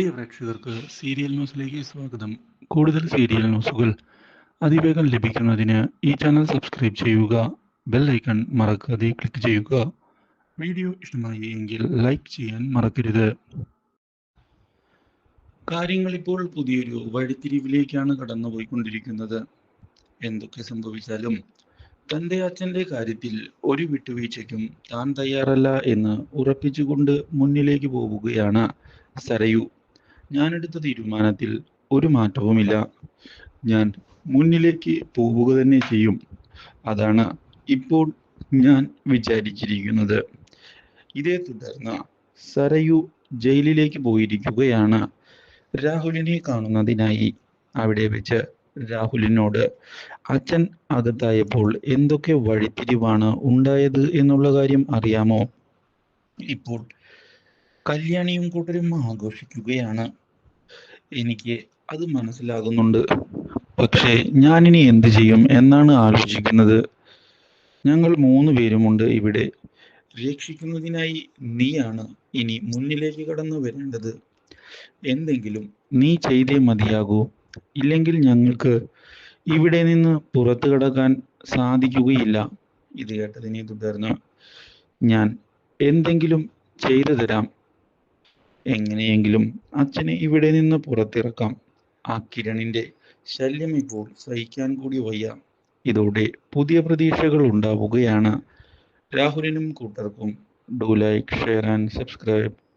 പ്രിയ പ്രേക്ഷകർക്ക് സീരിയൽ ന്യൂസിലേക്ക് സ്വാഗതം. കൂടുതൽ സീരിയൽ ന്യൂസുകൾ അതിവേഗം ലഭിക്കുന്നതിന് ഈ ചാനൽ സബ്സ്ക്രൈബ് ചെയ്യുക ബെൽ ഐക്കൺ മറക്കാതെ ക്ലിക്ക് ചെയ്യുക. വീഡിയോ ഇഷ്ടമായി എങ്കിൽ ലൈക്ക് ചെയ്യാൻ മറക്കരുത്. കാര്യങ്ങൾ ഇപ്പോൾ പുതിയൊരു വഴിത്തിരിവിലേക്കാണ് കടന്നുപോയിക്കൊണ്ടിരിക്കുന്നത്. എന്തൊക്കെ സംഭവിച്ചാലും തന്റെ അച്ഛന്റെ കാര്യത്തിൽ ഒരു വിട്ടുവീഴ്ചയ്ക്കും താൻ തയ്യാറല്ല എന്ന് ഉറപ്പിച്ചുകൊണ്ട് മുന്നിലേക്ക് പോവുകയാണ് സരയു. ഞാനെടുത്ത തീരുമാനത്തിൽ ഒരു മാറ്റവുമില്ല. ഞാൻ മുന്നിലേക്ക് പോവുക തന്നെ ചെയ്യും. അതാണ് ഇപ്പോൾ ഞാൻ വിചാരിച്ചിരിക്കുന്നത്. ഇതേ തുടർന്ന് സരയു ജയിലിലേക്ക് പോയിരിക്കുകയാണ്. രാഹുലിനെ കാണുന്നതിനായി അവിടെ വെച്ച് രാഹുലിനോട് അച്ഛൻ അകത്തായപ്പോൾ എന്തൊക്കെ വഴിത്തിരിവാണ് ഉണ്ടായത് എന്നുള്ള കാര്യം അറിയാമോ? ഇപ്പോൾ കല്യാണിയും കൂട്ടരും ആഘോഷിക്കുകയാണ്. എനിക്ക് അത് മനസ്സിലാകുന്നുണ്ട്. പക്ഷേ ഞാനിനി എന്ത് ചെയ്യും എന്നാണ് ആലോചിക്കുന്നത്. ഞങ്ങൾ മൂന്ന് പേരുമുണ്ട് ഇവിടെ. രക്ഷിക്കുന്നതിനായി നീയാണ് ഇനി മുന്നിലേക്ക് കടന്നു വരേണ്ടത്. എന്തെങ്കിലും നീ ചെയ്തേ മതിയാകൂ. ഇല്ലെങ്കിൽ ഞങ്ങൾക്ക് ഇവിടെ നിന്ന് പുറത്തു കടക്കാൻ സാധിക്കുകയില്ല. ഇത് കേട്ടതിനെ തുടർന്ന് ഞാൻ എന്തെങ്കിലും ചെയ്തു തരാം. എങ്ങനെയെങ്കിലും അച്ഛനെ ഇവിടെ നിന്ന് പുറത്തിറക്കാം. ആ കിരണിന്റെ ശല്യം ഇപ്പോൾ സഹിക്കാൻ കൂടി വയ്യ. ഇതോടെ പുതിയ പ്രതീക്ഷകൾ ഉണ്ടാവുകയാണ്. രാഹുലിനും കൂട്ടർക്കും do like share and subscribe